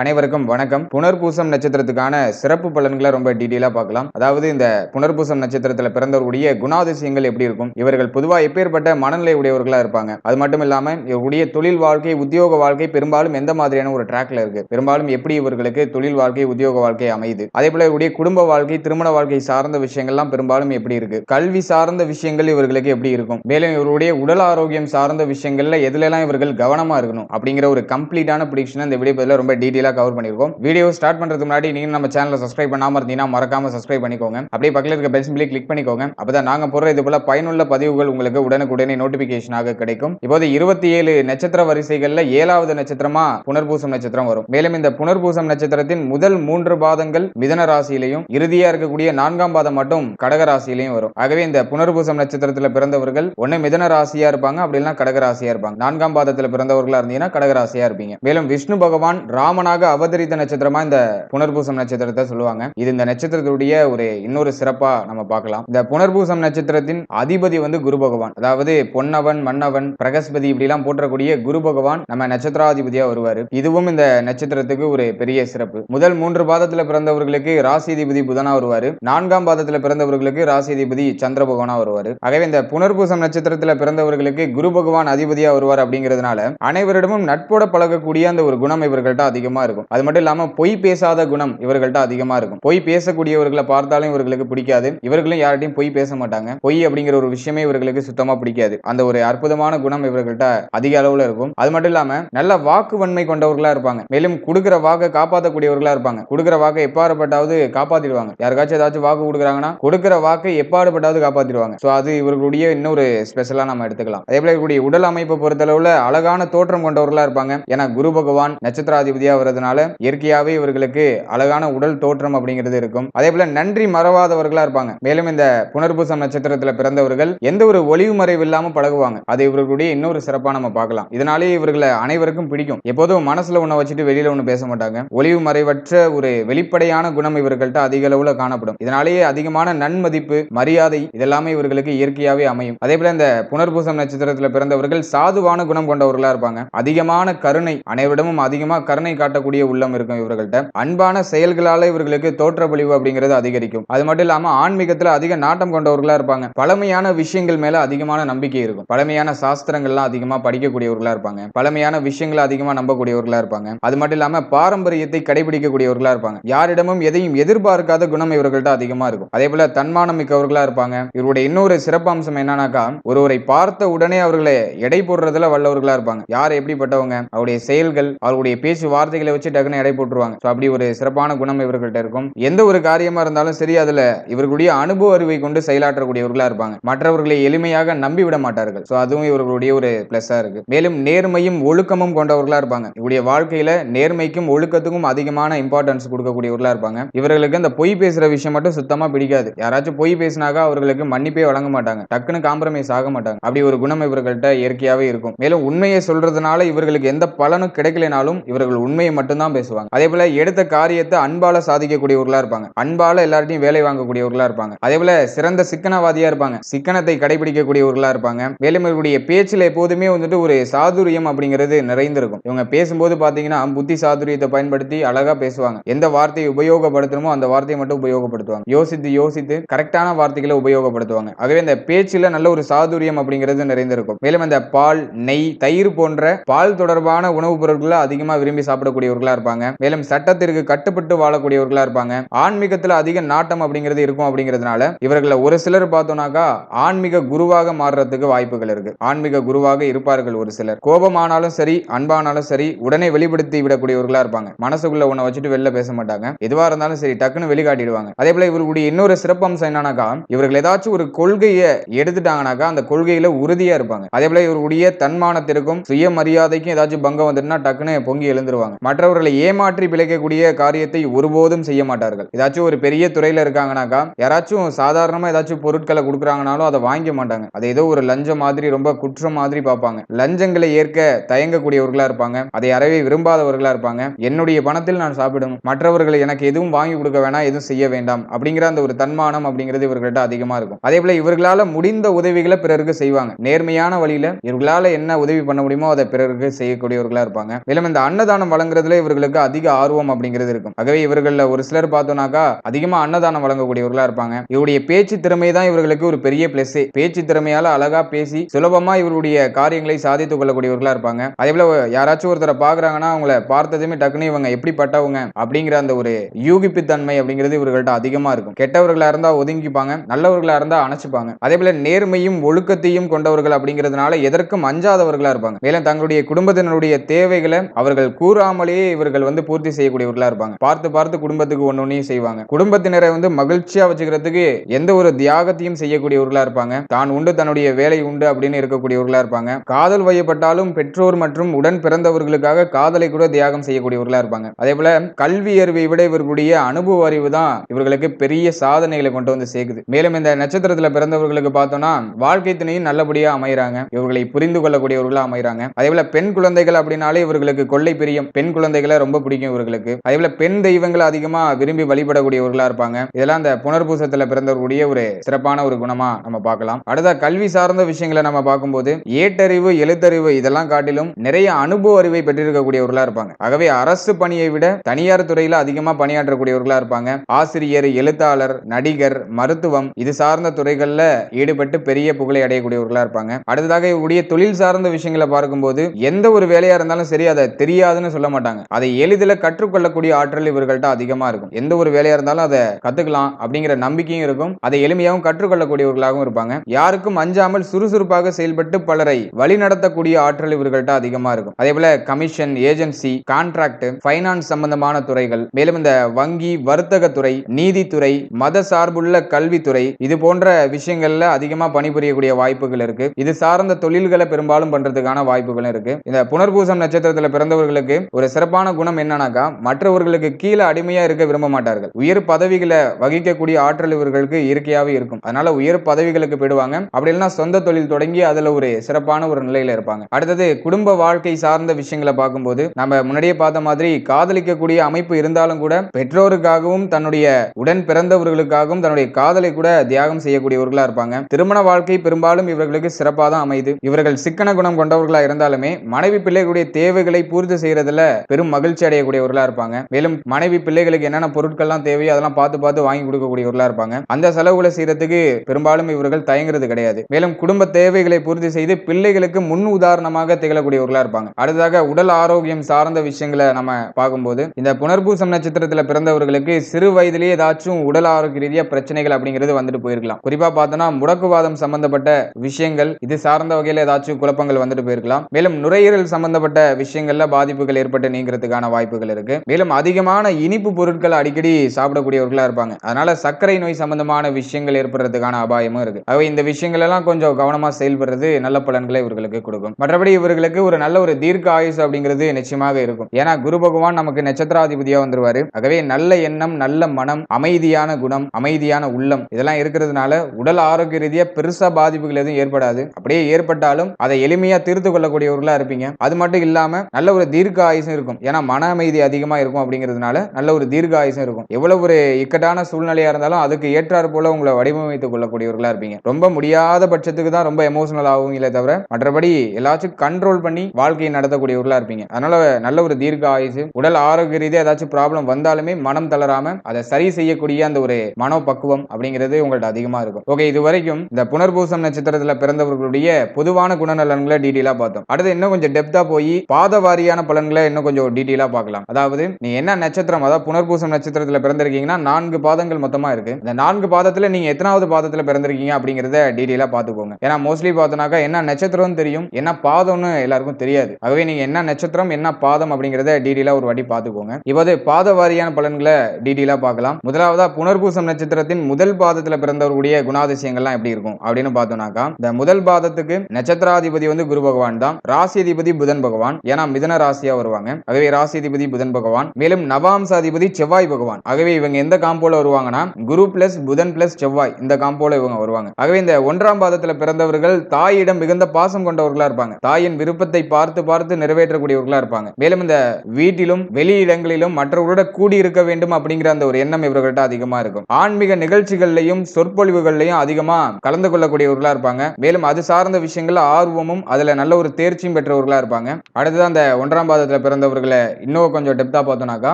அனைவருக்கும் வணக்கம். புனர்பூசம் நட்சத்திரத்துக்கான சிறப்பு பலன்களை ரொம்ப டீட்டெயிலாக பார்க்கலாம். அதாவது இந்த புனர்பூசம் நட்சத்திரத்தில் பிறந்தவர்களுடைய குணாதிசயங்கள் எப்படி இருக்கும்? இவர்கள் பொதுவாக எப்பேற்பட்ட மனநிலை உடையவர்களாக இருப்பாங்க. அது மட்டும் இல்லாமல் இவருடைய தொழில் வாழ்க்கை உத்தியோக வாழ்க்கை பெரும்பாலும் எந்த மாதிரியான ஒரு ட்ராக்ல இருக்கு? பெரும்பாலும் எப்படி இவர்களுக்கு தொழில் வாழ்க்கை உத்தியோக வாழ்க்கை அமையுது? அதே போல இவருடைய குடும்ப வாழ்க்கை திருமண வாழ்க்கை சார்ந்த விஷயங்கள்லாம் பெரும்பாலும் எப்படி இருக்கு? கல்வி சார்ந்த விஷயங்கள் இவர்களுக்கு எப்படி இருக்கும்? மேலும் இவருடைய உடல் ஆரோக்கியம் சார்ந்த விஷயங்கள்ல எதுல இவர்கள் கவனமா இருக்கணும்? அப்படிங்கிற ஒரு கம்ப்ளீட்டான ப்ரிடிக்ஷன் இந்த வீடியோ ரொம்ப டீட்டெயில் கவர் பண்ணியிருக்கோம் வீடியோ ஸ்டார்ட் பண்ணுறதுக்கு முன்னாடி நீங்கள் நம்ம சேனலை சப்ஸ்கிரைப் பண்ணாமல் இருந்தீங்கன்னா மறக்காம சப்ஸ்கிரைப் பண்ணிக்கோங்க. அப்படியே பக்கத்தில் இருக்க பெல் சிம்பிளி கிளிக் பண்ணிக்கோங்க. அப்போ தான் நாங்கள் போடுற இது போல பயனுள்ள பதிவுகள் உங்களுக்கு உடனுக்குடனே நோட்டிபிகேஷனாக கிடைக்கும். இப்போது இருபத்தி ஏழு நட்சத்திர வரிசைகளில் ஏழாவது நட்சத்திரமா புனர்பூசம் நட்சத்திரம் வரும். மேலும் இந்த புனர்பூசம் நட்சத்திரத்தின் முதல் மூன்று பாதங்கள் மிதன ராசியிலையும் இறுதியா இருக்கக்கூடிய நான்காம் பாதம் மட்டும் கடக ராசியிலையும் வரும். ஆகவே இந்த புனர்பூசம் நட்சத்திரத்தில் பிறந்தவர்கள் ஒன்னு மிதன ராசியா இருப்பாங்க அப்படி இல்லைன்னா கடக ராசியா இருப்பாங்க. நான்காம் பாதத்தில் பிறந்தவர்களா இருந்தீங்கன்னா கடக ராசியா இருப்பீங்க. மேலும் விஷ்ணு பகவான் ராமனா ராமனாக அவதரித்த நட்சத்திரமா இந்த புனர்பூசம் நட்சத்திரத்தை சொல்லுவாங்க. இது இந்த நட்சத்திரத்துடைய ஒரு இன்னொரு சிறப்பா நம்ம பார்க்கலாம். இந்த புனர்பூசம் நட்சத்திரத்தின் அதிபதி வந்து குரு பகவான். அதாவது பொன்னவன் மன்னவன் பிரகஸ்பதி இப்படி எல்லாம் போற்றக்கூடிய குரு பகவான் நம்ம நட்சத்திராதிபதியா வருவாரு. இதுவும் இந்த நட்சத்திரத்துக்கு ஒரு பெரிய சிறப்பு. முதல் மூன்று பாதத்துல பிறந்தவர்களுக்கு ராசிதிபதி புதனா வருவாரு. நான்காம் பாதத்துல பிறந்தவர்களுக்கு ராசிதிபதி சந்திர பகவானா வருவாரு. ஆகவே இந்த புனர்பூசம் நட்சத்திரத்துல பிறந்தவர்களுக்கு குரு பகவான் அதிபதியா வருவார் அப்படிங்கிறதுனால அனைவரிடமும் நட்போட பழகக்கூடிய அந்த ஒரு குணம் இவர்கள்ட்ட அதிகமா இருக்கும். அது மட்டும் இல்லாம பொய் பேசாத குணம் இவர்கள்ட்ட அதிகமா இருக்கும். பொய் பேசக்கூடியவர்களை பார்த்தாலும் இவர்களுக்கு பிடிக்காது. இவர்களும் யார்ட்டையும் பொய் பேச மாட்டாங்க. பொய் அப்படிங்கிற ஒரு விஷயமே இவர்களுக்கு சுத்தமா பிடிக்காது. அந்த ஒரு அற்புதமான குணம் இவர்கள்ட்ட அதிக அளவில் இருக்கும். அது மட்டும் இல்லாமல் நல்ல வாக்கு வன்மை கொண்டவர்களா இருப்பாங்க. மேலும் கொடுக்கிற வாக்கை காப்பாற்றக்கூடியவர்களா இருப்பாங்க. கொடுக்குற வாக்கை எப்பாடுபட்டாவது காப்பாற்றிடுவாங்க யாருக்காச்சும் ஏதாச்சும் வாக்கு கொடுக்குறாங்கன்னா கொடுக்கிற வாக்கை எப்பாடுபட்டாவது காப்பாற்றிடுவாங்க சோ அது இவர்களுடைய இன்னொரு ஸ்பெஷலா நம்ம எடுத்துக்கலாம். அதே போல இவருடைய உடல் அமைப்பை பொறுத்தளவில் அழகான தோற்றம் கொண்டவர்களா இருப்பாங்க. ஏன்னா குரு பகவான் நட்சத்திராதிபதியா வர்றதுனால இயற்கையாகவே இவர்களுக்கு அழகான உடல் தோற்றம் அப்படிங்கிறது இருக்கும். அதே போல நன்றி மறவாதவர்களா இருப்பாங்க. மேலும் இந்த புனர்பூசம் நட்சத்திரத்தில் பிறந்தவர்கள் எந்த ஒரு ஒளிவு மறைவு இல்லாம பழகுவாங்க. அது இவர்களுடைய இன்னொரு சிறப்பாக நம்ம பார்க்கலாம். இதனாலேயே இவர்களை அனைவருக்கும் பிடிக்கும். எப்போதும் மனசுல ஒண்ணு வச்சுட்டு வெளியில ஒன்று பேச மாட்டாங்க. ஒளிவு மறைவற்ற ஒரு வெளிப்படையான குணம் இவர்கள்ட்ட அதிக அளவுல காணப்படும். இதனாலேயே அதிகமான நன்மதிப்பு மரியாதை இதெல்லாமே இவர்களுக்கு இயற்கையாகவே அமையும். அதே போல இந்த புனர்பூசம் நட்சத்திரத்தில் பிறந்தவர்கள் சாதுவான குணம் கொண்டவர்களா இருப்பாங்க. அதிகமான கருணை அனைவரிடமும் அதிகமாக கருணை காட்ட காட்டக்கூடிய உள்ளம் இருக்கும் இவர்கள்ட்ட. அன்பான செயல்களால இவர்களுக்கு தோற்றப்பொழிவு அப்படிங்கிறது அதிகரிக்கும். அது மட்டும் இல்லாம ஆன்மீகத்துல அதிக நாட்டம் கொண்டவர்களா இருப்பாங்க. பழமையான விஷயங்கள் மேல அதிகமான நம்பிக்கை இருக்கும். பழமையான சாஸ்திரங்கள்லாம் அதிகமா படிக்கக்கூடியவர்களா இருப்பாங்க. பழமையான விஷயங்களை அதிகமா நம்பக்கூடியவர்களா இருப்பாங்க. அது மட்டும் இல்லாம பாரம்பரியத்தை கடைபிடிக்கக்கூடியவர்களா இருப்பாங்க. யாரிடமும் எதையும் எதிர்பார்க்காத குணம் இவர்கள்ட்ட அதிகமா இருக்கும். அதே போல தன்மானம் மிக்கவர்களா இருப்பாங்க. இவருடைய இன்னொரு சிறப்பம்சம் என்னன்னாக்கா ஒருவரை பார்த்த உடனே அவர்களை எடை போடுறதுல வல்லவர்களா இருப்பாங்க. யார் எப்படிப்பட்டவங்க? அவருடைய செயல்கள் அவருடைய பேச்சு வார்த்தைகளை வச்சு டக்குன்னு எடை போட்டுருவாங்க. ஸோ அப்படி ஒரு சிறப்பான குணம் இவர்கள்ட்ட இருக்கும். எந்த ஒரு காரியமா இருந்தாலும் சரி அதுல இவர்களுடைய அனுபவ அறிவை கொண்டு செயலாற்றக்கூடியவர்களா இருப்பாங்க. மற்றவர்களை எளிமையாக நம்பி விட மாட்டார்கள். ஸோ அதுவும் இவர்களுடைய ஒரு பிளஸ்ஸா இருக்கு. மேலும் நேர்மையும் ஒழுக்கமும் கொண்டவர்களா இருப்பாங்க. இவருடைய வாழ்க்கையில நேர்மைக்கும் ஒழுக்கத்துக்கும் அதிகமான இம்பார்ட்டன்ஸ் கொடுக்கக்கூடியவர்களா இருப்பாங்க. இவர்களுக்கு அந்த பொய் பேசுற விஷயம் மட்டும் சுத்தமா பிடிக்காது. யாராச்சும் பொய் பேசினாக்கா அவர்களுக்கு மன்னிப்பே வழங்க மாட்டாங்க. டக்குன்னு காம்ப்ரமைஸ் ஆக மாட்டாங்க. அப்படி ஒரு குணம் இவர்கள்ட்ட இயற்கையாவே இருக்கும். மேலும் உண்மையை சொல்றதுனால இவர்களுக்கு எந்த பலனும் கிடைக்கலனாலும் இவர்கள் உண்மையை மட்டும்தான் பேசுவாங்க. அதே போல எடுத்த காரியத்தை அன்பால சாதிக்கக்கூடியவர்களா இருப்பாங்க. அன்பால எல்லார்ட்டையும் வேலை வாங்கக்கூடியவர்களா இருப்பாங்க. அதே போல சிறந்த சிக்கனவாதியா இருப்பாங்க. சிக்கனத்தை கடைபிடிக்கக்கூடியவர்களா இருப்பாங்க. மேலும் பேச்சில் எப்போதுமே வந்துட்டு ஒரு சாதுரியம் அப்படிங்கிறது நிறைந்திருக்கும். இவங்க பேசும்போது பாத்தீங்கன்னா புத்தி சாதுரியத்தை பயன்படுத்தி அழகா பேசுவாங்க. எந்த வார்த்தையை உபயோகப்படுத்தணுமோ அந்த வார்த்தையை மட்டும் உபயோகப்படுத்துவாங்க. யோசித்து யோசித்து கரெக்டான வார்த்தைகளை உபயோகப்படுத்துவாங்க. ஆகவே இந்த பேச்சில் நல்ல ஒரு சாதுரியம் அப்படிங்கிறது நிறைந்திருக்கும். மேலும் அந்த பால் நெய் தயிர் போன்ற பால் தொடர்பான உணவுப் பொருட்களை அதிகமா விரும்பி சாப்பிடக்கூடிய இருக்கக்கூடியவர்களா இருப்பாங்க. மேலும் சட்டத்திற்கு கட்டுப்பட்டு வாழக்கூடியவர்களா இருப்பாங்க. ஆன்மீகத்துல அதிக நாட்டம் அப்படிங்கிறது இருக்கும் அப்படிங்கிறதுனால இவர்களை ஒரு சிலர் பார்த்தோம்னாக்கா ஆன்மீக குருவாக மாறுறதுக்கு வாய்ப்புகள் இருக்கு. ஆன்மீக குருவாக இருப்பார்கள் ஒரு சிலர். கோபமானாலும் சரி அன்பானாலும் சரி உடனே வெளிப்படுத்தி விடக்கூடியவர்களா இருப்பாங்க. மனசுக்குள்ள உன்னை வச்சுட்டு வெளில பேச மாட்டாங்க. எதுவா இருந்தாலும் சரி டக்குன்னு வெளிக்காட்டிடுவாங்க. அதே போல இவர்களுடைய இன்னொரு சிறப்பம்சம் என்னன்னாக்கா இவர்கள் ஏதாச்சும் ஒரு கொள்கையை எடுத்துட்டாங்கனாக்கா அந்த கொள்கையில உறுதியா இருப்பாங்க. அதே போல இவருடைய தன்மானத்திற்கும் சுயமரியாதைக்கும் ஏதாச்சும் பங்கம் வந்துட்டுனா டக்குன்னு பொங்கி எழுந்துருவாங்க. மற்றவர்களை ஏமாற்றி பிழைக்கக்கூடிய காரியத்தை ஒருபோதும் செய்ய மாட்டார்கள். ஏதாச்சும் ஒரு பெரிய துறையில இருக்காங்கனாக்கா யாராச்சும் சாதாரணமா ஏதாச்சும் பொருட்களை கொடுக்குறாங்கனாலும் அதை வாங்கிக்க மாட்டாங்க. அது ஏதோ ஒரு லஞ்சம் மாதிரி ரொம்ப குற்றம் மாதிரி பார்ப்பாங்க. லஞ்சங்களை ஏற்க தயங்கக்கூடியவர்களா இருப்பாங்க. அதை அறவே விரும்பாதவர்களா இருப்பாங்க. என்னுடைய பணத்தில் நான் சாப்பிடும் மற்றவர்களை எனக்கு எதுவும் வாங்கி கொடுக்க வேணாம் எதுவும் செய்ய வேண்டாம் அப்படிங்கிற அந்த ஒரு தன்மானம் அப்படிங்கிறது இவர்கள்ட்ட அதிகமா இருக்கும். அதே போல இவர்களால முடிந்த உதவிகளை பிறருக்கு செய்வாங்க. நேர்மையான வழியில இவர்களால என்ன உதவி பண்ண முடியுமோ அதை பிறருக்கு செய்யக்கூடியவர்களா இருப்பாங்க. மேலும் இந்த அன்னதானம் வழங்குறது கொடுக்கறதுல இவர்களுக்கு அதிக ஆர்வம் அப்படிங்கிறது இருக்கும். ஆகவே இவர்கள ஒரு சிலர் பார்த்தோம்னாக்கா அதிகமா அன்னதானம் வழங்கக்கூடியவர்களா இருப்பாங்க. இவருடைய பேச்சு திறமை தான் இவர்களுக்கு ஒரு பெரிய பிளஸ் பேச்சு திறமையால அழகா பேசி சுலபமா இவருடைய காரியங்களை சாதித்துக் கொள்ளக்கூடியவர்களா இருப்பாங்க. அதே போல யாராச்சும் ஒருத்தரை பாக்குறாங்கன்னா அவங்கள பார்த்ததுமே டக்குனு இவங்க எப்படிப்பட்டவங்க அப்படிங்கிற அந்த ஒரு யூகிப்பு தன்மை அப்படிங்கிறது இவர்கள்ட்ட அதிகமா இருக்கும். கெட்டவர்களா இருந்தா ஒதுங்கிப்பாங்க நல்லவர்களா இருந்தா அணைச்சுப்பாங்க. அதே போல நேர்மையும் ஒழுக்கத்தையும் கொண்டவர்கள் அப்படிங்கிறதுனால எதற்கும் அஞ்சாதவர்களா இருப்பாங்க. மேலும் தங்களுடைய குடும்பத்தினருடைய தேவைகளை அவர்கள் கூறாமலே கூறாமலேயே இவர்கள் வந்து பூர்த்தி செய்யக்கூடியவர்களா இருப்பாங்க. பார்த்து பார்த்து குடும்பத்துக்கு ஒன்னு செய்வாங்க. குடும்பத்தினரை வந்து மகிழ்ச்சியா வச்சுக்கிறதுக்கு எந்த ஒரு தியாகத்தையும் செய்யக்கூடியவர்களா இருப்பாங்க. தான் உண்டு தன்னுடைய வேலை உண்டு அப்படின்னு இருக்கக்கூடியவர்களா இருப்பாங்க. காதல் வயப்பட்டாலும் பெற்றோர் மற்றும் உடன் பிறந்தவர்களுக்காக காதலை கூட தியாகம் செய்யக்கூடியவர்களா இருப்பாங்க. அதே போல கல்வி அறிவை விட இவர்களுடைய அனுபவ அறிவு தான் இவர்களுக்கு பெரிய சாதனைகளை கொண்டு வந்து சேர்க்குது. மேலும் இந்த நட்சத்திரத்துல பிறந்தவர்களுக்கு பார்த்தோம்னா வாழ்க்கை துணையும் நல்லபடியா அமைகிறாங்க இவர்களை புரிந்து கொள்ளக்கூடியவர்களா அமைகிறாங்க அதே போல பெண் குழந்தைகள் அப்படின்னாலே இவர்களுக்கு கொள்ளை பிரியம். பெண் குழந்தைகளை ரொம்ப பிடிக்கும் இவர்களுக்கு. அதே பெண் தெய்வங்களை அதிகமா விரும்பி வழிபடக்கூடியவர்களா இருப்பாங்க. இதெல்லாம் அந்த புனர்பூசத்துல பிறந்தவர்களுடைய ஒரு சிறப்பான ஒரு குணமா நம்ம பார்க்கலாம். அடுத்த கல்வி சார்ந்த விஷயங்களை நம்ம பார்க்கும்போது ஏட்டறிவு எழுத்தறிவு இதெல்லாம் காட்டிலும் நிறைய அனுபவ அறிவை பெற்றிருக்கக்கூடியவர்களா இருப்பாங்க. ஆகவே அரசு பணியை விட தனியார் துறையில அதிகமா பணியாற்றக்கூடியவர்களா இருப்பாங்க. ஆசிரியர் எழுத்தாளர் நடிகர் மருத்துவம் இது சார்ந்த துறைகள்ல ஈடுபட்டு பெரிய புகழை அடையக்கூடியவர்களா இருப்பாங்க. அடுத்ததாக இவருடைய தொழில் சார்ந்த விஷயங்களை பார்க்கும்போது எந்த ஒரு வேலையா இருந்தாலும் சரி அதை தெரியாதுன்னு சொல்ல மாட்டாங்க. அதை எளிதில் கற்றுக்கொள்ளக்கூடிய ஆற்றல் இவர்கள்ட்ட அதிகமா இருக்கும். எந்த ஒரு வேலையா இருந்தாலும் அதை கத்துக்கலாம் அப்படிங்கிற நம்பிக்கையும் இருக்கும். அதை எளிமையாகவும் கற்றுக்கொள்ளக்கூடியவர்களாகவும் இருப்பாங்க. யாருக்கும் அஞ்சாமல் சுறுசுறுப்பாக செயல்பட்டு பலரை வழி நடத்தக்கூடிய ஆற்றல் இவர்கள்ட்ட அதிகமா இருக்கும். அதே போல கமிஷன் ஏஜென்சி கான்ட்ராக்ட் பைனான்ஸ் சம்பந்தமான துறைகள் மேலும் இந்த வங்கி வர்த்தக துறை நீதித்துறை மத சார்புள்ள கல்வித்துறை இது போன்ற விஷயங்கள்ல அதிகமா பணிபுரியக்கூடிய வாய்ப்புகள் இருக்கு. இது சார்ந்த தொழில்களை பெரும்பாலும் பண்றதுக்கான வாய்ப்புகளும் இருக்கு. இந்த புனர்பூசம் நட்சத்திரத்துல பிறந்தவர்களுக்கு ஒரு சிறப்பான குணம் என்னன்னாக்கா மற்றவர்களுக்கு கீழே அடிமையா இருக்க விரும்ப மாட்டார்கள். உயர் பதவிகளை வகிக்கக்கூடிய ஆற்றல் இவர்களுக்கு இயற்கையாகவே இருக்கும். அதனால உயர் பதவிகளுக்கு போயிடுவாங்க. அப்படி இல்லைன்னா சொந்த தொழில் தொடங்கி அதுல ஒரு சிறப்பான ஒரு நிலையில இருப்பாங்க. அடுத்தது குடும்ப வாழ்க்கை சார்ந்த விஷயங்களை பார்க்கும்போது நம்ம முன்னாடியே பார்த்த மாதிரி காதலிக்கக்கூடிய அமைப்பு இருந்தாலும் கூட பெற்றோருக்காகவும் தன்னுடைய உடன் பிறந்தவர்களுக்காகவும் தன்னுடைய காதலை கூட தியாகம் செய்யக்கூடியவர்களா இருப்பாங்க. திருமண வாழ்க்கை பெரும்பாலும் இவர்களுக்கு சிறப்பாக தான் அமையுது. இவர்கள் சிக்கன குணம் கொண்டவர்களா இருந்தாலுமே மனைவி பிள்ளைகளுடைய தேவைகளை பூர்த்தி செய்யறதுல பெரும் மகிழ்ச்சி அடையக்கூடியவர்களா இருப்பாங்க. மேலும் மனைவி பிள்ளைகளுக்கு என்னென்ன பொருட்கள்லாம் தேவையோ அதெல்லாம் பார்த்து பார்த்து வாங்கி கொடுக்கக்கூடியவர்களா இருப்பாங்க. அந்த செலவுகளை செய்யறதுக்கு பெரும்பாலும் இவர்கள் தயங்குறது கிடையாது. மேலும் குடும்ப தேவைகளை பூர்த்தி செய்து பிள்ளைகளுக்கு முன் உதாரணமாக திகழக்கூடியவர்களா இருப்பாங்க. அடுத்ததாக உடல் ஆரோக்கியம் சார்ந்த விஷயங்களை நம்ம பார்க்கும்போது இந்த புனர்பூசம் நட்சத்திரத்தில் பிறந்தவர்களுக்கு சிறு வயதிலேயே ஏதாச்சும் உடல் ஆரோக்கிய ரீதியாக பிரச்சனைகள் அப்படிங்கிறது வந்துட்டு போயிருக்கலாம். குறிப்பாக பார்த்தோம்னா முடக்குவாதம் சம்பந்தப்பட்ட விஷயங்கள் இது சார்ந்த வகையில் ஏதாச்சும் குழப்பங்கள் வந்துட்டு போயிருக்கலாம். மேலும் நுரையீரல் சம்பந்தப்பட்ட விஷயங்கள்ல பாதிப்புகள் ஏற்பட்டு நீங்கிறதுக்கான வாய்ப்புகள் இருக்கு. மேலும் அதிகமான இனிப்பு பொருட்களை அடிக்கடி சாப்பிடக்கூடியவர்களா இருப்பாங்க. அதனால சர்க்கரை நோய் சம்பந்தமான விஷயங்கள் ஏற்படுறதுக்கான அபாயமும் இருக்கு. அவை இந்த விஷயங்கள் எல்லாம் கொஞ்சம் கவனமா செயல்படுறது நல்ல பலன்களை இவர்களுக்கு கொடுக்கும். மற்றபடி இவர்களுக்கு ஒரு நல்ல ஒரு தீர்க்க ஆயுசு அப்படிங்கிறது நிச்சயமாக இருக்கும். ஏன்னா குரு பகவான் நமக்கு நட்சத்திராதிபதியா வந்துருவாரு. ஆகவே நல்ல எண்ணம் நல்ல மனம் அமைதியான குணம் அமைதியான உள்ளம் இதெல்லாம் இருக்கிறதுனால உடல் ஆரோக்கிய ரீதியா பெருசா பாதிப்புகள் எதுவும் ஏற்படாது. அப்படியே ஏற்பட்டாலும் அதை எளிமையா தீர்த்து கொள்ளக்கூடியவர்களா இருப்பீங்க. அது மட்டும் இல்லாம நல்ல ஒரு தீர்க்க ஆயுசும் இருக்கும். ஏன்னா மன அமைதி அதிகமா இருக்கும் அப்படிங்கிறதுனால நல்ல ஒரு தீர்க்க இருக்கும். எவ்வளவு ஒரு இக்கட்டான சூழ்நிலையா இருந்தாலும் அதுக்கு ஏற்றாறு போல உங்களை வடிவமைத்துக் கொள்ளக்கூடியவர்களா இருப்பீங்க. ரொம்ப முடியாத பட்சத்துக்கு தான் ரொம்ப எமோஷனல் ஆகுங்களே தவிர மற்றபடி எல்லாச்சும் கண்ட்ரோல் பண்ணி வாழ்க்கையை நடத்தக்கூடியவர்களா இருப்பீங்க. அதனால நல்ல ஒரு தீர்க்க ஆயுசு உடல் ஆரோக்கிய ரீதியாக ஏதாச்சும் ப்ராப்ளம் வந்தாலுமே மனம் தளராம அதை சரி செய்யக்கூடிய அந்த ஒரு மனோபக்குவம் அப்படிங்கிறது உங்கள்ட்ட அதிகமா இருக்கும். ஓகே இது வரைக்கும் இந்த புனர்பூசம் நட்சத்திரத்துல பிறந்தவர்களுடைய பொதுவான குணநலன்களை டீட்டெயிலா பார்த்தோம். அடுத்து இன்னும் கொஞ்சம் டெப்தா போய் பாத வாரியான பலன்களை இன்னும் கொஞ்சம் டீட்டெயிலா பார்க்கலாம். அதாவது நீ என்ன நட்சத்திரம் அதாவது புனர்பூசம் நட்சத்திரத்துல பிறந்திருக்கீங்கன்னா நான்கு பாதங்கள் மொத்தமா இருக்கு. இந்த நான்கு பாதத்துல நீங்க எத்தனாவது பாதத்துல பிறந்திருக்கீங்க அப்படிங்கறத டீட்டெயிலா பார்த்துக்கோங்க ஏன்னா மோஸ்ட்லி பார்த்தோம்னாக்கா என்ன நட்சத்திரம் தெரியும் என்ன பாதம்னு எல்லாருக்கும் தெரியாது. ஆகவே நீங்க என்ன நட்சத்திரம் என்ன பாதம் அப்படிங்கறத டீட்டெயிலா ஒரு வாட்டி பார்த்துக்கோங்க இப்போது பாத வாரியான பலன்களை டீட்டெயிலா பார்க்கலாம். முதலாவதா புனர்பூசம் நட்சத்திரத்தின் முதல் பாதத்துல பிறந்தவர்களுடைய குணாதிசயங்கள்லாம் எப்படி இருக்கும் அப்படின்னு பார்த்தோம்னாக்கா இந்த முதல் பாதத்துக்கு நட்சத்திராதிபதி வந்து குரு பகவான் தான் ராசியதிபதி புதன் பகவான். ஏன்னா மிதன ராசியா வருவாங்க. ஆகவே ராசிதிபதி புதன் பகவான் மேலும் நவாம்சாதிபதி செவ்வாய் பகவான். ஆகவே இவங்க எந்த காம்போல வருவாங்கன்னா குரு பிளஸ் புதன் பிளஸ் செவ்வாய் இந்த காம்போல இவங்க வருவாங்க. ஆகவே இந்த ஒன்றாம் பாதத்துல பிறந்தவர்கள் தாயிடம் மிகுந்த பாசம் கொண்டவர்களா இருப்பாங்க. தாயின் விருப்பத்தை பார்த்து பார்த்து நிறைவேற்றக்கூடியவர்களா இருப்பாங்க. மேலும் இந்த வீட்டிலும் வெளி இடங்களிலும் மற்றவர்களோட கூடி இருக்க வேண்டும் அப்படிங்கிற அந்த ஒரு எண்ணம் இவர்கள்ட்ட அதிகமா இருக்கும். ஆன்மீக நிகழ்ச்சிகள்லையும் சொற்பொழிவுகள்லையும் அதிகமா கலந்து கொள்ளக்கூடியவர்களா இருப்பாங்க. மேலும் அது சார்ந்த விஷயங்கள்ல ஆர்வமும் அதுல நல்ல ஒரு தேர்ச்சியும் பெற்றவர்களா இருப்பாங்க. அடுத்தது அந்த ஒன்றாம் பாதத்துல பிறந்தவர் மற்றவர்களை இன்னும் கொஞ்சம் டெப்தா பார்த்தோம்னாக்கா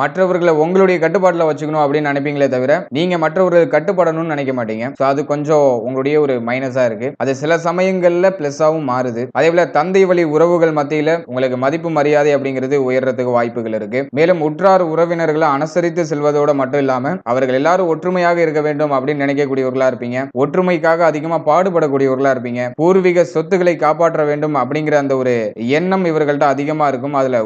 மற்றவர்களை உங்களுடைய கட்டுப்பாட்டில் வச்சுக்கணும் அப்படின்னு நினைப்பீங்களே தவிர நீங்க மற்றவர்கள் கட்டுப்படணும்னு நினைக்க மாட்டீங்க. ஸோ அது கொஞ்சம் உங்களுடைய ஒரு மைனஸா இருக்கு. அது சில சமயங்கள்ல பிளஸ்ஸாவும் மாறுது. அதே போல தந்தை வழி உறவுகள் மத்தியில உங்களுக்கு மதிப்பு மரியாதை அப்படிங்கிறது உயர்றதுக்கு வாய்ப்புகள் இருக்கு. மேலும் உற்றார் உறவினர்களை அனுசரித்து செல்வதோட மட்டும் இல்லாம அவர்கள் எல்லாரும் ஒற்றுமையாக இருக்க வேண்டும் அப்படின்னு நினைக்கக்கூடியவர்களா இருப்பீங்க. ஒற்றுமைக்காக அதிகமா பாடுபடக்கூடியவர்களா இருப்பீங்க. பூர்வீக சொத்துக்களை காப்பாற்ற வேண்டும் அப்படிங்கிற அந்த ஒரு எண்ணம் இவர்கள்ட்ட அதிகமா இருக்கும். அதுல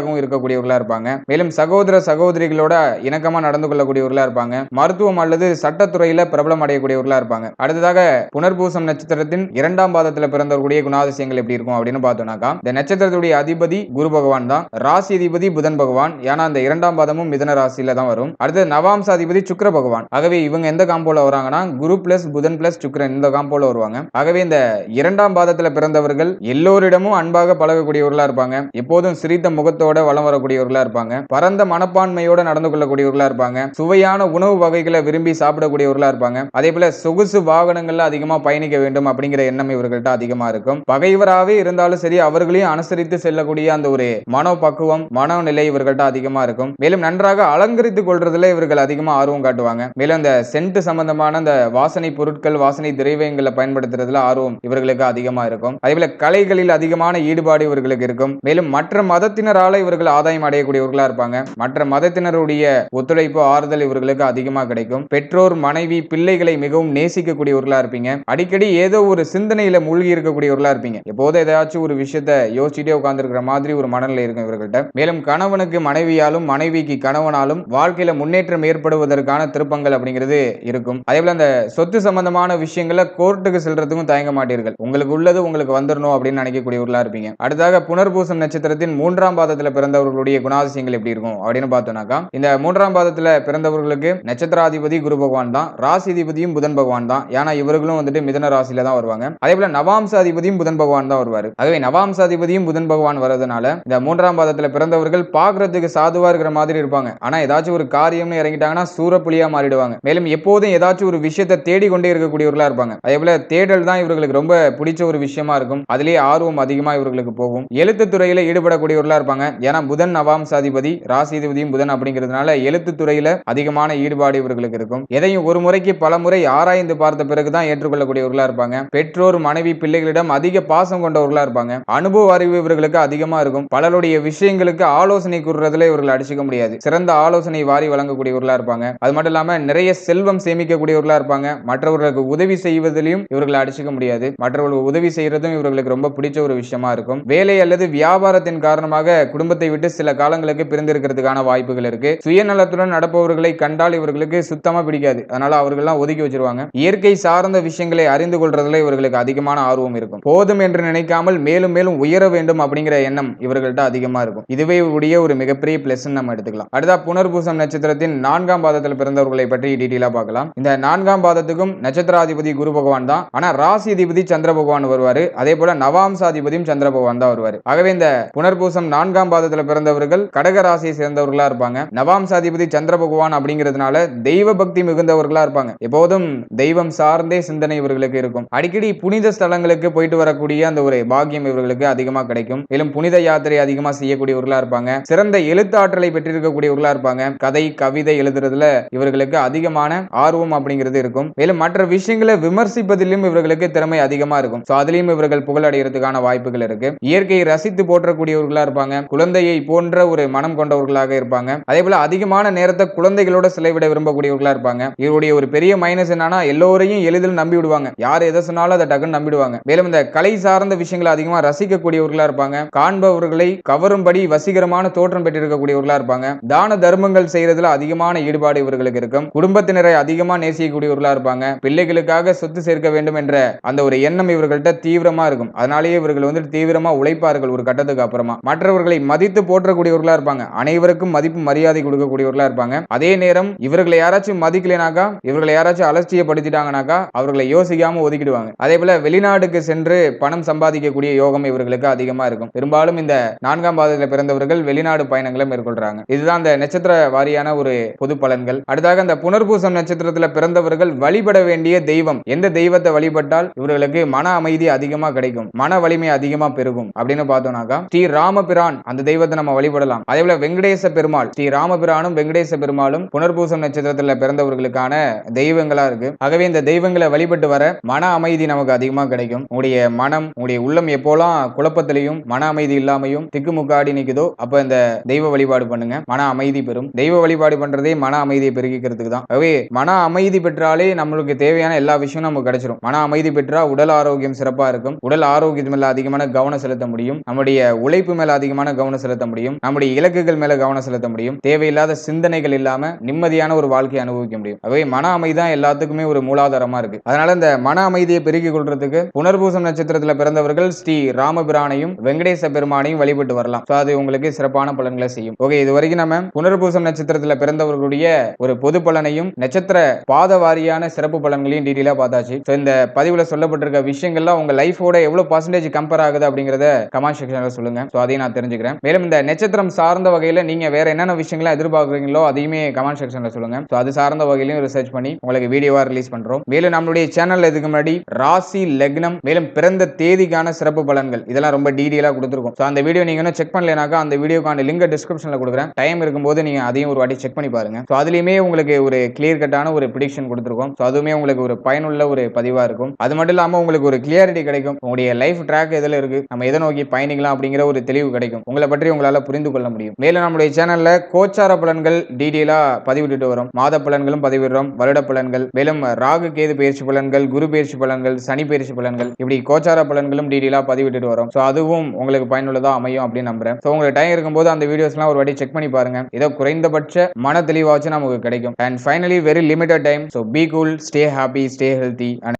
உறுதியாகவும் இருக்கக்கூடியவர்களா இருப்பாங்க. மேலும் சகோதர சகோதரிகளோட இணக்கமா நடந்து கொள்ளக்கூடியவர்களா இருப்பாங்க. மருத்துவம் அல்லது சட்டத்துறையில பிரபலம் அடையக்கூடியவர்களா இருப்பாங்க. அடுத்ததாக புனர்பூசம் நட்சத்திரத்தின் இரண்டாம் பாதத்தில் பிறந்தவர்களுடைய குணாதிசயங்கள் எப்படி இருக்கும் அப்படின்னு பார்த்தோம்னாக்கா இந்த நட்சத்திரத்துடைய அதிபதி குரு பகவான் தான். ராசி அதிபதி புதன் பகவான். ஏன்னா அந்த இரண்டாம் பாதமும் மிதன ராசியில தான் வரும். அடுத்து நவாம்ச அதிபதி சுக்கர பகவான். ஆகவே இவங்க எந்த காம்போல வராங்கன்னா குரு பிளஸ் புதன் பிளஸ் சுக்கரன் இந்த காம்போல வருவாங்க. ஆகவே இந்த இரண்டாம் பாதத்துல பிறந்தவர்கள் எல்லோரிடமும் அன்பாக பழகக்கூடியவர்களா இருப்பாங்க. எப்போதும் சிரித்த முகத்தோட வளம் வரக்கூடியவர்களா இருப்பாங்க. பரந்த மனப்பான்மையோட நடந்து கொள்ளக்கூடியவர்களா இருப்பாங்க. சுவையான உணவு வகைகளை விரும்பி சாப்பிடக்கூடியவர்களா இருப்பாங்க. அதே போல சொகுசு வாகனங்கள்ல அதிகமா பயணிக்க வேண்டும் அப்படிங்கிற எண்ணம் இவர்கள்ட்ட அதிகமா இருக்கும். பகைவராகவே இருந்தாலும் சரி அவர்களையும் அனுசரித்து செல்லக்கூடிய அந்த ஒரு மனோபக்குவம் மனநிலை இவர்கள்ட்ட அதிகமா இருக்கும். மேலும் நன்றாக அலங்கரித்துக் கொள்றதுல இவர்கள் அதிகமா ஆர்வம் காட்டுவாங்க. மேலும் அந்த சென்ட் சம்பந்தமான அந்த வாசனை பொருட்கள் வாசனை திரைவியங்களை பயன்படுத்துறதுல ஆர்வம் இவர்களுக்கு அதிகமா இருக்கும். அதே போல கலைகளில் அதிகமான ஈடுபாடு இவர்களுக்கு இருக்கும். மேலும் மற்ற மதத்தினரால இவர்கள் ஆதாயம் அடையக்கூடியவர்களா இருப்பாங்க. மற்ற மதத்தினருடைய ஒத்துழைப்பு ஆறுதல் இவர்களுக்கு அதிகமா கிடைக்கும். பெற்றோர் மனைவி பிள்ளைகளை மிகவும் நேசிக்கக்கூடியவர்களா இருப்பீங்க. அடிக்கடி ஏதோ ஒரு சிந்தனையில மூழ்கி இருக்கக்கூடியவர்களா இருப்பீங்க. எப்போது ஏதாச்சும் ஒரு விஷயத்த யோசிச்சுட்டே உட்கார்ந்துருக்கிற மாதிரி ஒரு மனநிலை இருக்கும் இவர்கள்ட்ட. மேலும் கணவனுக்கு மனைவியாலும் மனைவிக்கு கணவனாலும் வாழ்க்கையில முன்னேற்றம் ஏற்படுவதற்கான திருப்பங்கள் அப்படிங்கிறது இருக்கும். அதே போல அந்த சொத்து சம்பந்தமான விஷயங்களை கோர்ட்டுக்கு செல்றதுக்கும் தயங்க மாட்டீர்கள். உங்களுக்கு உள்ளது உங்களுக்கு வந்துடணும் அப்படின்னு நினைக்கக்கூடியவர்களா இருப்பீங்க. அடுத்ததாக புனர்பூசம் நட்சத்திரத்தின் மூன்றாம் பாதத்தில் பிறந்தவர்களுடைய குணாதிசயங்கள் எப்படி இருக்கும் அப்படின்னு பார்த்தோம்னாக்கா இந்த மூன்றாம் பாதத்தில் பிறந்தவர்களுக்கு நட்சத்திராதிபதி குரு பகவான் தான் ராசிதிபதியும் புதன் பகவான் தான். ஏன்னா இவர்களும் வந்துட்டு மிதன ராசியில தான் வருவாங்க. அதே போல நவாம்சாதிபதியும் புதன் பகவான் தான் வருவார். ஆகவே நவாம்சாதிபதியும் புதன் பகவான் வர்றதுனால இந்த மூன்றாம் பாதத்தில் பிறந்தவர்கள் பார்க்கறதுக்கு சாதுவா இருக்கிற மாதிரி இருப்பாங்க. ஆனா ஏதாச்சும் ஒரு காரியம்னு இறங்கிட்டாங்கன்னா சூரப்புலியா மாறிடுவாங்க. மேலும் எப்போதும் ஏதாச்சும் ஒரு விஷயத்தை தேடிக்கொண்டே இருக்கக்கூடியவர்களா இருப்பாங்க. அதே போல தேடல் தான் இவர்களுக்கு ரொம்ப பிடிச்ச ஒரு விஷயமா இருக்கும். அதுலேயே ஆர்வம் அதிகமா இவர்களுக்கு போகும். எழுத்து துறையில ஈடுபடக்கூடியவர்களா இருப்பாங்க. ஏன்னா புதன் நவாம்சாதிபதி ராசிதிபதியும் புதன் அப்படிங்கிறதுனால எழுத்து துறையில அதிகமான ஈடுபாடு இவர்களுக்கு இருக்கும். எதையும் ஒரு முறைக்கு பல முறை ஆராய்ந்து பார்த்த பிறகுதான் ஏற்றுக்கொள்ளக்கூடியவர்களா இருப்பாங்க. பெற்றோர் மனைவி பிள்ளைகளிடம் அதிக பாசம் கொண்டவர்களா இருப்பாங்க. அனுபவ அறிவு இவர்களுக்கு அதிகமா இருக்கும். பலருடைய விஷயங்களுக்கு ஆலோசனை கூறுறதுல இவர்கள் அடிச்சுக்க முடியாது. சிறந்த ஆலோசனை வாரி வழங்கக்கூடியவர்களா இருப்பாங்க. அது மட்டும் இல்லாம நிறைய செல்வம் சேமிக்கக்கூடியவர்களா இருப்பாங்க. மற்றவர்களுக்கு உதவி செய்வதிலையும் இவர்களை அடிச்சுக்க முடியாது. மற்றவர்கள் உதவி செய்யறதும் இவர்களுக்கு ரொம்ப பிடிச்ச ஒரு விஷயமா இருக்கும். வேலை அல்லது வியாபாரத்தின் காரணமாக குடும்பத்தை விட்டு சில காலங்களுக்கு பிரிந்திருக்கிறதுக்கான வாய்ப்புகள் இருக்கு. சுயநலத்துடன் நடப்பவர்களை கண்டால் இவர்களுக்கு சுத்தமா பிடிக்காது. அதனால அவர்கள்லாம் ஒதுக்கி வச்சிருவாங்க. இயற்கை சார்ந்த விஷயங்களை அறிந்து கொள்றதுல இவர்களுக்கு அதிகமான ஆர்வம் இருக்கும். போதும் என்று நினைக்காமல் மேலும் மேலும் உயர வேண்டும் அப்படிங்கிற எண்ணம் இவர்கள்ட்ட அதிகமா இருக்கும். இதுவே உடைய ஒரு மிகப்பெரிய பிளஸ் நம்ம எடுத்துக்கலாம். அடுத்தா புனர்பூசம் நட்சத்திரத்தின் நான்காம் பாதத்தில் பிறந்தவர்களை பற்றி டீட்டெயிலா பார்க்கலாம். இந்த நான்காம் பாதத்துக்கும் நட்சத்திராதிபதி குரு பகவான் தான். ஆனா ராசி அதிபதி சந்திர பகவான் வருவாரு. அதே போல நவாம்சாதிபதியும் சந்திர பகவான் தான் வருவாரு. ஆகவே இந்த புனர்பூசம் நான்காம் பாதத்துல பிறந்தவர்கள் கடக ராசியை சேர்ந்தவர்களா இருப்பாங்க. நவாம் சாதிபதி சந்திர பகவான் அப்படிங்கிறதுனால தெய்வ பக்தி மிகுந்தவர்களா இருப்பாங்க. எப்போதும் தெய்வம் சார்ந்தே சிந்தனை இவர்களுக்கு இருக்கும். அடிக்கடி புனித ஸ்தலங்களுக்கு போயிட்டு வரக்கூடிய அந்த ஒரு பாக்கியம் இவர்களுக்கு அதிகமா கிடைக்கும். மேலும் புனித யாத்திரை அதிகமா செய்யக்கூடியவர்களா இருப்பாங்க. சிறந்த எழுத்தாற்றலை பெற்றிருக்கக்கூடியவர்களா இருப்பாங்க. கதை கவிதை எழுதுறதுல இவர்களுக்கு அதிகமான ஆர்வம் அப்படிங்கிறது இருக்கும். மேலும் மற்ற விஷயங்களை விமர்சிப்பதிலும் இவர்களுக்கு திறமை அதிகமா இருக்கும். சோ அதுலயும் இவர்கள் புகழடைகிறதுக்கான வாய்ப்புகள் இருக்கு. இயற்கையை ரசித்து போற்றக்கூடியவர்களா இருப்பாங்க. குழந்தையை போன்ற ஒரு மனம் கொண்டவர்களாக இருப்பாங்க. அதே போல அதிகமான நேரத்தை குழந்தைகளோட செலவிட விரும்பக்கூடியவர்களா இருப்பாங்க. இவருடைய ஒரு பெரிய மைனஸ் என்னன்னா எல்லோரையும் எளிதில் நம்பி விடுவாங்க. யார் எதை சொன்னாலும் அதை டக்குன்னு நம்பிடுவாங்க. மேலும் இந்த கலை சார்ந்த விஷயங்களை அதிகமா ரசிக்கக்கூடியவர்களா இருப்பாங்க. காண்பவர்களை கவரும்படி வசீகரமான தோற்றம் பெற்றிருக்கக்கூடியவர்களா இருப்பாங்க. தான தர்மங்கள் செய்யறதுல அதிகமான ஈடுபாடு இவர்களுக்கு இருக்கும். குடும்பத்தினரை அதிகமா நேசிக்கக்கூடியவர்களா இருப்பாங்க. பிள்ளைகளுக்காக சொத்து சேர்க்க வேண்டும் என்ற அந்த ஒரு எண்ணம் இவர்கள்ட்ட தீவிரமா இருக்கும். அதனாலேயே இவர்கள் வந்து தீவிரமா உழைப்பார்கள் ஒரு கட்டத்துக்கு அப்புறமா. மற்றவர்களை மதித்து போற்றக்கூடியவர்களா இருப்பாங்க. அனைவருக்கும் மதிப்பு மரியாதை கொடுக்கக்கூடியவர்களா இருப்பாங்க. அதே நேரம் இவர்களை யாராச்சும் மதிக்கலைனாக்கா இவர்களை யாராச்சும் அலட்சியப்படுத்திட்டாங்கனாக்கா அவர்களை யோசிக்காம ஒதுக்கிடுவாங்க. அதே போல வெளிநாடுக்கு சென்று பணம் சம்பாதிக்கக்கூடிய யோகம் இவர்களுக்கு அதிகமா இருக்கும். பெரும்பாலும் இந்த நான்காம் பாதத்தில் பிறந்தவர்கள் வெளிநாடு பயணங்களை மேற்கொள்றாங்க. இதுதான் இந்த நட்சத்திர வாரியான ஒரு பொது பலன்கள். அடுத்தாக இந்த புனர்பூசம் நட்சத்திரத்தில் பிறந்தவர்கள் வழிபட வேண்டிய தெய்வம். எந்த தெய்வத்தை வழிபட்டால் இவர்களுக்கு மன அமைதி அதிகமா கிடைக்கும். மன வலிமை அதிகமா பெருகும் அப்படின்னு பார்த்தோம்னாக்கா ஸ்ரீ ராமபிரான் அந்த அந்த தெய்வத்தை நம்ம வழிபடலாம். அதே போல வெங்கடேச பெருமாள் ஸ்ரீ ராமபிரானும் வெங்கடேச பெருமாளும் புனர்பூசம் நட்சத்திரத்துல பிறந்தவர்களுக்கான தெய்வங்களா இருக்கு. ஆகவே இந்த தெய்வங்களை வழிபட்டு வர மன அமைதி நமக்கு அதிகமா கிடைக்கும். உங்களுடைய மனம் உங்களுடைய உள்ளம் எப்போலாம் குழப்பத்திலையும் மன அமைதி இல்லாமையும் திக்குமுக்காடி நிக்குதோ அப்ப இந்த தெய்வ வழிபாடு பண்ணுங்க. மன அமைதி பெறும். தெய்வ வழிபாடு பண்றதே மன அமைதியை பெருகிக்கிறதுக்கு தான். ஆகவே மன அமைதி பெற்றாலே நம்மளுக்கு தேவையான எல்லா விஷயமும் நமக்கு கிடைச்சிடும் மன அமைதி பெற்றா உடல் ஆரோக்கியம் சிறப்பா இருக்கும். உடல் ஆரோக்கியத்து மேல அதிகமான கவனம் செலுத்த முடியும். நம்முடைய உழைப்பு மேல அதிகமான கவனம் செலுத்த முடியும். நம்முடைய இலக்குகள் மேல கவனம் செலுத்த முடியும். தேவையில்லாத சிந்தனைகள் இல்லாம நிம்மதியான ஒரு வாழ்க்கையை அனுபவிக்க முடியும். ஆகவே மன அமைதி தான் எல்லாத்துக்குமே ஒரு மூலாதாரமா இருக்கு. அதனால இந்த மன அமைதியை பெருக்கிக் கொள்றதுக்கு புனர்பூசம் நட்சத்திரத்துல பிறந்தவர்கள் ஸ்ரீ ராமபிரானையும் வெங்கடேச பெருமானையும் வழிபட்டு வரலாம். அது உங்களுக்கு சிறப்பான பலன்களை செய்யும். ஓகே இது வரைக்கும் நம்ம புனர்பூசம் நட்சத்திரத்துல பிறந்தவர்களுடைய ஒரு பொது பலனையும் நட்சத்திர பாத வாரியான சிறப்பு பலன்களையும் டீட்டெயிலா பார்த்தாச்சு. ஸோ இந்த பதிவுல சொல்லப்பட்டிருக்க விஷயங்கள்லாம் உங்க லைஃபோட எவ்வளவு பர்சன்டேஜ் கம்பேர் ஆகுது அப்படிங்கறத கமெண்ட் செக்ஷன்ல சொல்லுங்க. ஸோ அதையும் நான் தெரிஞ்சுக்கிறேன். மேலும் இந்த நட்சத்திரம் சார்ந்த வகையில் நீங்கள் வேற என்னென்ன விஷயங்களை எதிர்பார்க்குறீங்களோ அதையுமே கமெண்ட் செக்ஷனில் சொல்லுங்கள் ஸோ அது சார்ந்த வகையிலையும் ரிசர்ச் பண்ணி உங்களுக்கு வீடியோவாக ரிலீஸ் பண்ணுறோம் மேலும் நம்மளுடைய சேனலில் இதுக்கு முன்னாடி ராசி லக்னம் மேலும் பிறந்த தேதிக்கான சிறப்பு பலன்கள் இதெல்லாம் ரொம்ப டீட்டெயிலாக கொடுத்துருக்கோம். ஸோ அந்த வீடியோ நீங்கள் இன்னும் செக் பண்ணலைனாக்கா அந்த வீடியோக்கான லிங்க் டிஸ்கிரிப்ஷனில் கொடுக்குறேன். டைம் இருக்கும்போது நீங்கள் அதையும் ஒரு வாட்டி செக் பண்ணி பாருங்க. ஸோ அதுலேயுமே உங்களுக்கு ஒரு கிளியர் கட்டான ஒரு ப்ரிடிக்ஷன் கொடுத்துருக்கோம். ஸோ அதுவுமே உங்களுக்கு ஒரு பயனுள்ள ஒரு பதிவாக இருக்கும். அது மட்டும் இல்லாமல் உங்களுக்கு ஒரு கிளியாரிட்டி கிடைக்கும். உங்களுடைய லைஃப் ட்ராக் எதில் இருக்கு? நம்ம எதை நோக்கி பயணிக்கலாம் அப்படிங்கிற ஒரு தெளிவு கிடைக்கும். உங்களை பற்றி உங்களால புரிந்து கொள்ள முடியும். மேலும் நம்மளுடைய சேனல்ல கோச்சார பலன்கள் டீடெயிலா பதிவிட்டுட்டு வரும். மாத பலன்களும் பதிவிடுறோம். வருட பலன்கள். மேலும் ராகு கேது பயிற்சி பலன்கள் குரு பயிற்சி பலன்கள் சனி பயிற்சி பலன்கள் இப்படி கோச்சார பலன்களும் டீடெயிலா பதிவிட்டுட்டு வரும். ஸோ அதுவும் உங்களுக்கு பயனுள்ளதா அமையும் அப்படின்னு நம்புறேன். ஸோ உங்களுக்கு டைம் இருக்கும்போது அந்த வீடியோஸ்லாம் ஒரு வாட்டி செக் பண்ணி பாருங்க. ஏதோ குறைந்தபட்ச மன தெளிவாச்சும் நமக்கு கிடைக்கும். And finally very limited time so be cool stay happy stay healthy and